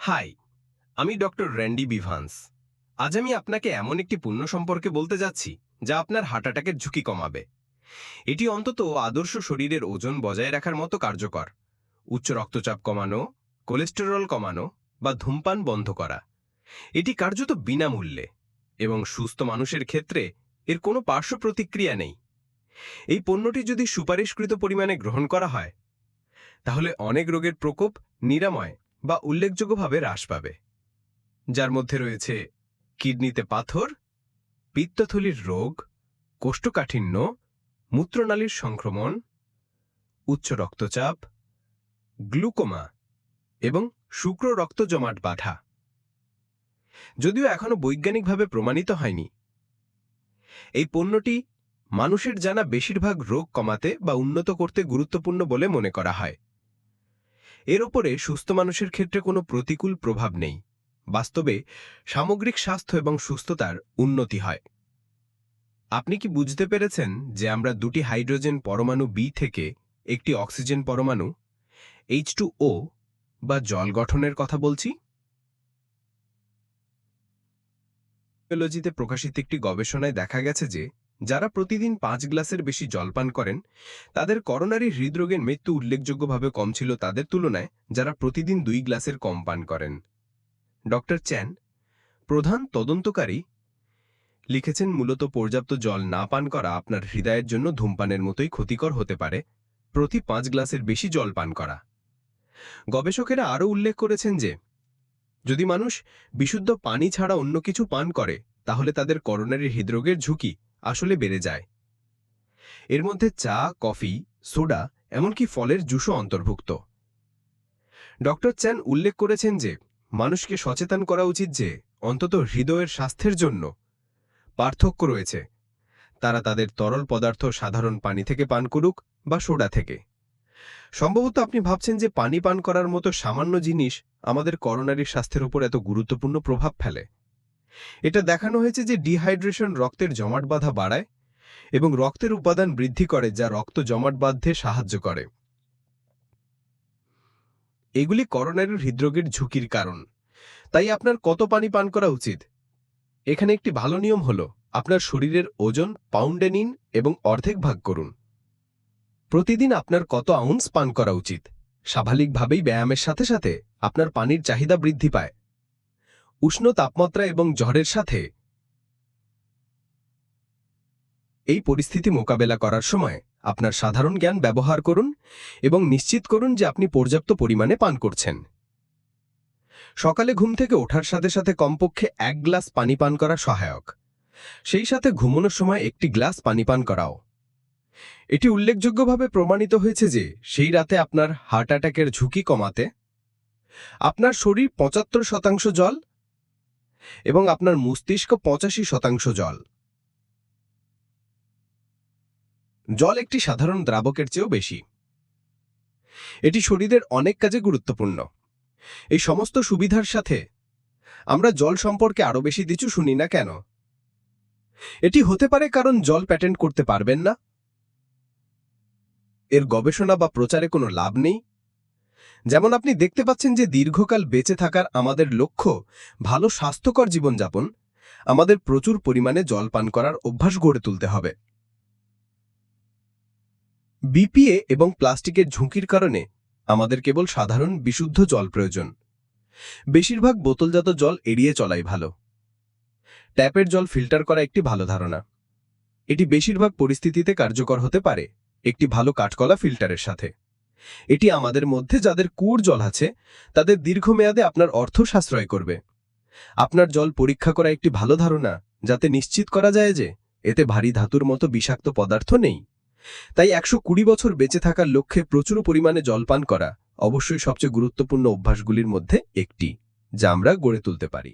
High, আমি doctor Randy বিভান্স। আজ আমি আপনাকে এমন একটি পণ্য সম্পর্কে বলতে যাচ্ছি, যা আপনার হার্ট অ্যাটাকের ঝুঁকি কমাবে। এটি অন্তত আদর্শ শরীরের ওজন বজায় রাখার মতো কার্যকর। উচ্চ রক্তচাপ কমানো, কোলেস্টেরল কমানো বা ধূমপান বন্ধ করা। এটি কার্যত বিনামূল্যে এবং সুস্থ মানুষের ক্ষেত্রে এর কোনো পার্শ্ব প্রতিক্রিয়া নেই। এই পণ্যটি যদি সুপারিশকৃত পরিমাণে গ্রহণ করা হয়, তাহলে অনেক রোগের প্রকোপ নিরাময় বা উল্লেখযোগ্যভাবে হ্রাস পাবে। যার মধ্যে রয়েছে কিডনিতে পাথর, পিত্তথলির রোগ, কোষ্ঠকাঠিন্য, মূত্রনালীর সংক্রমণ, উচ্চ রক্তচাপ, গ্লুকোমা এবং শুক্র রক্ত জমাট বাধা। যদিও এখনও বৈজ্ঞানিকভাবে প্রমাণিত হয়নি। এই পণ্যটি মানুষের জানা বেশিরভাগ রোগ কমাতে বা উন্নত করতে গুরুত্বপূর্ণ বলে মনে করা হয়। এর ওপরে সুস্থ মানুষের ক্ষেত্রে কোনো প্রতিকূল প্রভাব নেই। বাস্তবে সামগ্রিক স্বাস্থ্য এবং সুস্থতার উন্নতি হয়। আপনি কি বুঝতে পেরেছেন যে আমরা দুটি হাইড্রোজেন পরমাণু বি থেকে একটি অক্সিজেন পরমাণু এইচ বা জল গঠনের কথা বলছি? প্রকাশিত একটি গবেষণায় দেখা গেছে যে যারা প্রতিদিন পাঁচ গ্লাসের বেশি জল পান করেন, তাদের করোনারি হৃদরোগের মৃত্যু উল্লেখযোগ্যভাবে কম ছিল তাদের তুলনায় যারা প্রতিদিন দুই গ্লাসের কম পান করেন। ডক্টর চ্যান, প্রধান তদন্তকারী, লিখেছেন, মূলত পর্যাপ্ত জল না পান করা আপনার হৃদয়ের জন্য ধূমপানের মতোই ক্ষতিকর হতে পারে। প্রতি পাঁচ গ্লাসের বেশি জল পান করা। গবেষকেরা আরও উল্লেখ করেছেন যে, যদি মানুষ বিশুদ্ধ পানি ছাড়া অন্য কিছু পান করে, তাহলে তাদের করোনারি হৃদরোগের ঝুঁকি আসলে বেড়ে যায়। এর মধ্যে চা, কফি, সোডা, এমনকি ফলের জুসও অন্তর্ভুক্ত। ডক্টর চ্যান উল্লেখ করেছেন যে, মানুষকে সচেতন করা উচিত যে, অন্তত হৃদয়ের স্বাস্থ্যের জন্য পার্থক্য রয়েছে। তারা তাদের তরল পদার্থ সাধারণ পানি থেকে পান করুক বা সোডা থেকে। সম্ভবত আপনি ভাবছেন যে, পানি পান করার মতো সামান্য জিনিস আমাদের করোনারি স্বাস্থ্যের উপর এত গুরুত্বপূর্ণ প্রভাব ফেলে। এটা দেখানো হয়েছে যে ডিহাইড্রেশন রক্তের জমাট বাঁধা বাড়ায় এবং রক্তের উপাদান বৃদ্ধি করে যা রক্ত জমাট বাঁধতে সাহায্য করে। এগুলি করোনারি হৃদরোগের ঝুঁকির কারণ। তাই আপনার কত পানি পান করা উচিত? এখানে একটি ভালো নিয়ম হল, আপনার শরীরের ওজন পাউন্ডে নিন এবং অর্ধেক ভাগ করুন। প্রতিদিন আপনার কত আউন্স পান করা উচিত? স্বাভাবিকভাবেই ব্যায়ামের সাথে সাথে আপনার পানির চাহিদা বৃদ্ধি পায়। উষ্ণ তাপমাত্রা এবং ঝড়ের সাথে এই পরিস্থিতি মোকাবেলা করার সময় আপনার সাধারণ জ্ঞান ব্যবহার করুন এবং নিশ্চিত করুন যে আপনি পর্যাপ্ত পরিমাণে পান করছেন। সকালে ঘুম থেকে ওঠার সাথে সাথে কমপক্ষে এক গ্লাস পানি পান করা সহায়ক। সেই সাথে ঘুমানোর সময় একটি গ্লাস পানি পান করাও। এটি উল্লেখযোগ্যভাবে প্রমাণিত হয়েছে যে সেই রাতে আপনার হার্ট অ্যাটাকের ঝুঁকি কমাতে আপনার শরীর পঁচাত্তর শতাংশ জল এবং আপনার মস্তিষ্ক পঁচাশি শতাংশ জল। জল একটি সাধারণ দ্রাবকের চেয়েও বেশি। এটি শরীরের অনেক কাজে গুরুত্বপূর্ণ। এই সমস্ত সুবিধার সাথে আমরা জল সম্পর্কে আরও বেশি কিছু শুনি না কেন? এটি হতে পারে কারণ জল প্যাটেন্ট করতে পারবেন না। এর গবেষণা বা প্রচারে কোনো লাভ নেই। যেমন আপনি দেখতে পাচ্ছেন যে দীর্ঘকাল বেঁচে থাকার আমাদের লক্ষ্য, ভালো স্বাস্থ্যকর জীবনযাপন, আমাদের প্রচুর পরিমাণে জল পান করার অভ্যাস গড়ে তুলতে হবে। বিপিএ এবং প্লাস্টিকের ঝুঁকির কারণে আমাদের কেবল সাধারণ বিশুদ্ধ জল প্রয়োজন। বেশিরভাগ বোতলজাত জল এড়িয়ে চলাই ভালো। ট্যাপের জল ফিল্টার করা একটি ভালো ধারণা। এটি বেশিরভাগ পরিস্থিতিতে কার্যকর হতে পারে, একটি ভালো কাঠকলা ফিল্টারের সাথে। এটি আমাদের মধ্যে যাদের কুয়োর জল আছে, তাদের দীর্ঘমেয়াদে আপনার অর্থ সাশ্রয় করবে। আপনার জল পরীক্ষা করা একটি ভালো ধারণা, যাতে নিশ্চিত করা যায় যে এতে ভারী ধাতুর মতো বিষাক্ত পদার্থ নেই। তাই একশো কুড়ি বছর বেঁচে থাকার লক্ষ্যে প্রচুর পরিমাণে জল পান করা অবশ্যই সবচেয়ে গুরুত্বপূর্ণ অভ্যাসগুলির মধ্যে একটি, যা আমরা গড়ে তুলতে পারি।